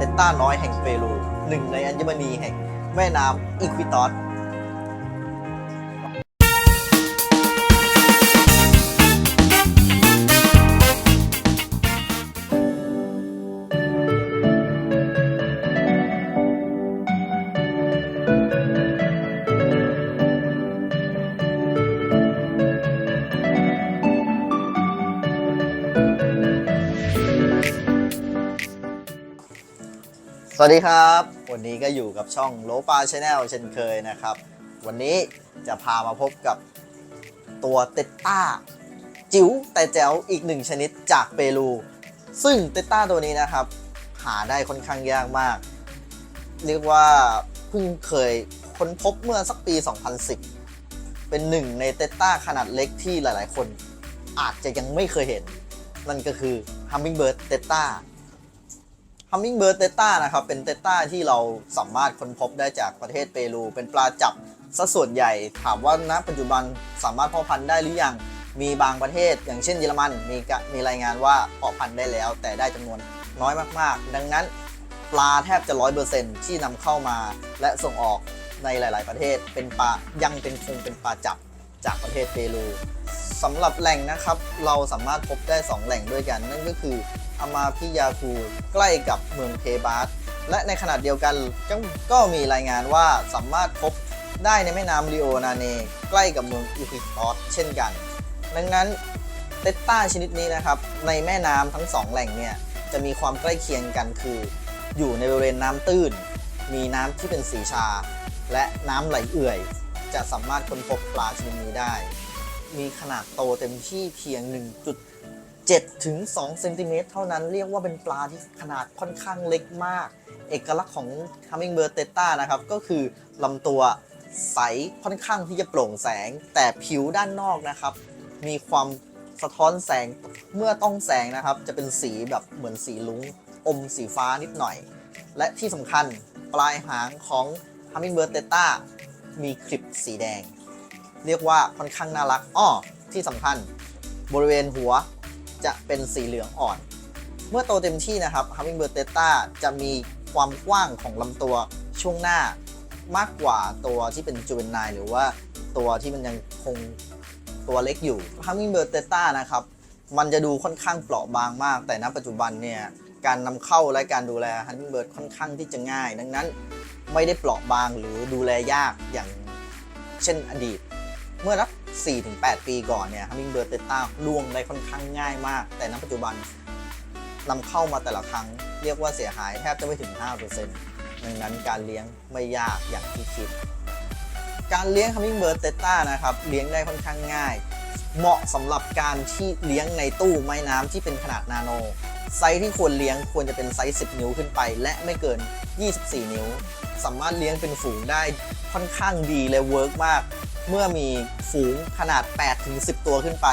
เตต้าน้อยแห่งเปรูหนึ่งในอัญมณีแห่งแม่น้ำอิควิตอส วัสดีครับ วันนี้ก็อยู่กับช่องโลปาชาแนลเช่นเคยนะครับ วันนี้จะพามาพบกับตัวเตต้าจิ๋วแต่แจ๋วอีกหนึ่งชนิดจากเปรู ซึ่งเตต้าตัวนี้นะครับ หาได้ค่อนข้างยากมาก เรียกว่าเพิ่งเคยค้นพบเมื่อสักปี 2010 เป็นหนึ่งในเตต้าขนาดเล็กที่หลายๆ คนอาจจะยังไม่เคยเห็น นั่นก็คือ Hummingbird Theta Hummingbird t e t a นะครับ เป็น Theta ที่เราสามารถค้นพบได้จากประเทศเปรู เป็นปลาจับซะส่วนใหญ่ถามว่าณปัจจุบันสามารถเพาะพันธุ์ได้หรือยังมีบางประเทศ อย่างเช่นเยอรมันมีมีรายงานว่าเพาะพันธุ์ได้แล้ว แต่ได้จำนวนน้อยมากๆ ดังนั้นปลาแทบจะ100%ที่นำเข้ามาและส่งออกในหลาย ๆ ประเทศเป็นปลายังเป็นคงเป็นปลาจับจากประเทศเปรูสำหรับแหล่งนะครับเราสามารถพบได้ 2 แหล่งด้วยกัน นั่นก็คือ อามาพิยาคูใกล้กับเมืองเพบาสและในขณะเดียวกันก็ก็มีรายงานว่าสามารถพบได้ในแม่น้ำริโอนาเนใกล้กับเมืองอูคิตอสเช่นกัน ดังนั้นเตต้าชนิดนี้นะครับ ในแม่น้ำทั้งสองแหล่งเนี่ยจะมีความใกล้เคียงกันคือ อยู่ในบริเวณน้ำตื้น มีน้ำที่เป็นสีชา และน้ำไหลเอื่อย จะสามารถค้นพบปลาชนิดนี้ได้ มีขนาดโตเต็มที่เพียง 7ถึง2เซนติเมตรเท่านั้นเรียกว่าเป็นปลาที่ขนาดค่อนข้างเล็กมาก เอกลักษณ์ของ Hummingbird Theta นะครับก็คือลำตัวใสค่อนข้างที่จะโปร่งแสง แต่ผิวด้านนอกนะครับ มีความสะท้อนแสงเมื่อต้องแสงนะครับ จะเป็นสีแบบเหมือนสีลุ้งอมสีฟ้านิดหน่อย และที่สำคัญปลายหางของ Hummingbird Theta มีคลิปสีแดง เรียกว่าค่อนข้างน่ารักอ้อที่สำคัญ บริเวณหัว จะเป็นสีเหลืองอ่อน เมื่อโตเต็มที่นะครับ Hummingbird Theta จะมีความกว้างของลำตัวช่วงหน้ามากกว่าตัวที่เป็นจูเวนไนหรือว่าตัวที่มันยังคงตัวเล็กอยู่ Hummingbird Theta นะครับ มันจะดูค่อนข้างเปราะบางมาก แต่ณปัจจุบันเนี่ยการนำเข้าและการดูแล Hummingbird ค่อนข้างที่จะง่าย ดังนั้นไม่ได้เปราะบางหรือดูแลยากอย่างเช่นอดีต เมื่อรัก 4-8 ปีก่อนเนี่ย Hummingbird Theta ล่วงได้ค่อนข้างง่ายมาก แต่ณปัจจุบันนำเข้ามาแต่ละครั้ง เรียกว่าเสียหายแทบจะไม่ถึง 5%ดังนั้นการเลี้ยงไม่ยากอย่างที่คิด การเลี้ยง Hummingbird Theta นะครับเลี้ยงได้ค่อนข้างง่าย เหมาะสำหรับการที่เลี้ยงในตู้ไม้น้ำที่เป็นขนาดนาโน ไซส์ที่ควรเลี้ยงควรจะเป็นไซส์ 10 นิ้วขึ้นไป และไม่เกิน 24 นิ้ว สามารถเลี้ยงเป็นฝูงได้ค่อนข้างดีและเวิร์กมาก เมื่อมีฝูงขนาด 8-10 ตัวขึ้นไป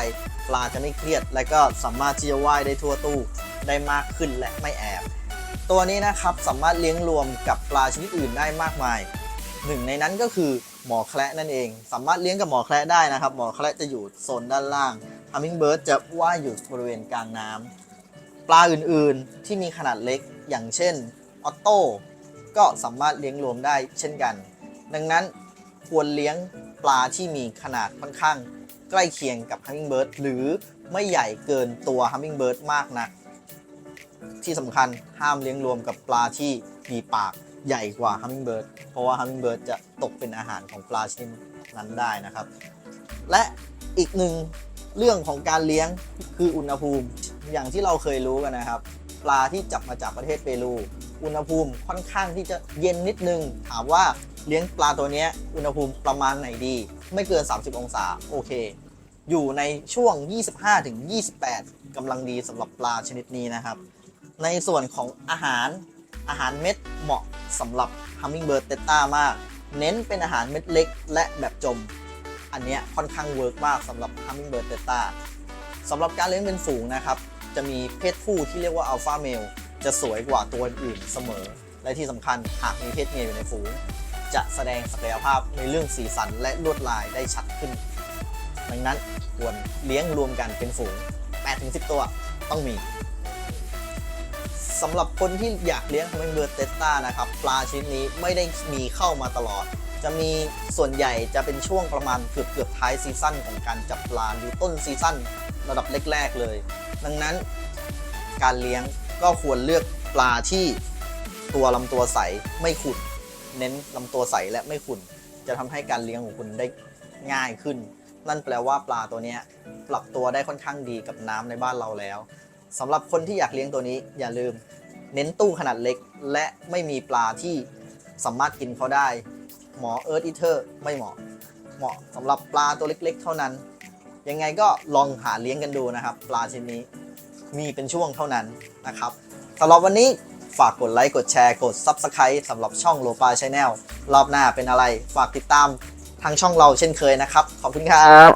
ปลาจะไม่เครียด และก็สามารถที่จะว่ายได้ทั่วตู้ได้มากขึ้นและไม่แอบ ตัวนี้นะครับสามารถเลี้ยงรวมกับปลาชนิดอื่นได้มากมาย หนึ่งในนั้นก็คือหมอแคระนั่นเอง สามารถเลี้ยงกับหมอแคระได้นะครับ หมอแคระจะอยู่โซนด้านล่าง Hummingbird จะว่ายอยู่บริเวณกลางน้ำปลาอื่นๆที่มีขนาดเล็กอย่างเช่นออโต้ก็สามารถเลี้ยงรวมได้เช่นกัน ดังนั้นควรเลี้ยง ปลาที่มีขนาดค่อนข้างใกล้เคียงกับ Hummingbird หรือไม่ใหญ่เกินตัว Hummingbird มากนัก ที่สำคัญห้ามเลี้ยงรวมกับปลาที่มีปากใหญ่กว่า Hummingbird เพราะว่า Hummingbird จะตกเป็นอาหารของปลาชนิดนั้นได้นะครับ และอีกหนึ่งเรื่องของการเลี้ยงคืออุณหภูมิอย่างที่เราเคยรู้กันนะครับ ปลาที่จับมาจากประเทศเปรู อุณหภูมิค่อนข้างที่จะเย็นนิดนึง ถามว่า เลี้ยงปลาตัวนี้อุณหภูมิประมาณไหนดี ไม่เกิน 30 องศาโอเค อยู่ในช่วง 25-28กำลังดีสำหรับปลาชนิดนี้นะครับ ในส่วนของอาหารอาหารเม็ดเหมาะสำหรับ Hummingbird Theta มาก เน้นเป็นอาหารเม็ดเล็ก และแบบจม อันนี้ค่อนข้างเวิร์กมากสำหรับ Hummingbird Theta สำหรับการเลี้ยงเป็นฝูงนะครับจะมีเพศผู้ที่เรียกว่า Alpha Male จะสวยกว่าตัวอื่นเสมอ และที่สำคัญหากมีเพศเมียอยู่ในฝูง จะแสดงศักยภาพในเรื่องสีสันและลวดลายได้ชัดขึ้น ดังนั้นควรเลี้ยงรวมกันเป็นฝูง 8-10 ตัวต้องมีสำหรับคนที่อยากเลี้ยงคอมเมนเบอร์เตสตานะครับปลาชนิดนี้ไม่ได้มีเข้ามาตลอด จะมีส่วนใหญ่จะเป็นช่วงประมาณเกือบเกือบท้ายซีซั่นของการจับปลาหรือต้นซีซั่นระดับแรกๆเลย ดังนั้นการเลี้ยงก็ควรเลือกปลาที่ตัวลำตัวใสไม่ขุ่น เน้นลำตัวใสและไม่ขุ่น จะทำให้การเลี้ยงของคุณได้ง่ายขึ้น นั่นแปลว่าปลาตัวนี้ปรับตัวได้ค่อนข้างดีกับน้ำในบ้านเราแล้วสำหรับคนที่อยากเลี้ยงตัวนี้อย่าลืม เน้นตู้ขนาดเล็ก และไม่มีปลาที่สามารถกินเขาได้ หมอเอิร์ธอีเทอร์ไม่เหมาะ เหมาะสำหรับปลาตัวเล็ก ๆ เท่านั้น ยังไงก็ลองหาเลี้ยงกันดูนะครับ ปลาชนิดนี้มีเป็นช่วงเท่านั้นนะครับสำหรับวันนี้ ฝากกดไลค์ กดแชร์ กด Subscribe สำหรับช่องโลปาชาแนลรอบหน้าเป็นอะไร ฝากติดตามทางช่องเราเช่นเคยนะครับ ขอบคุณครับ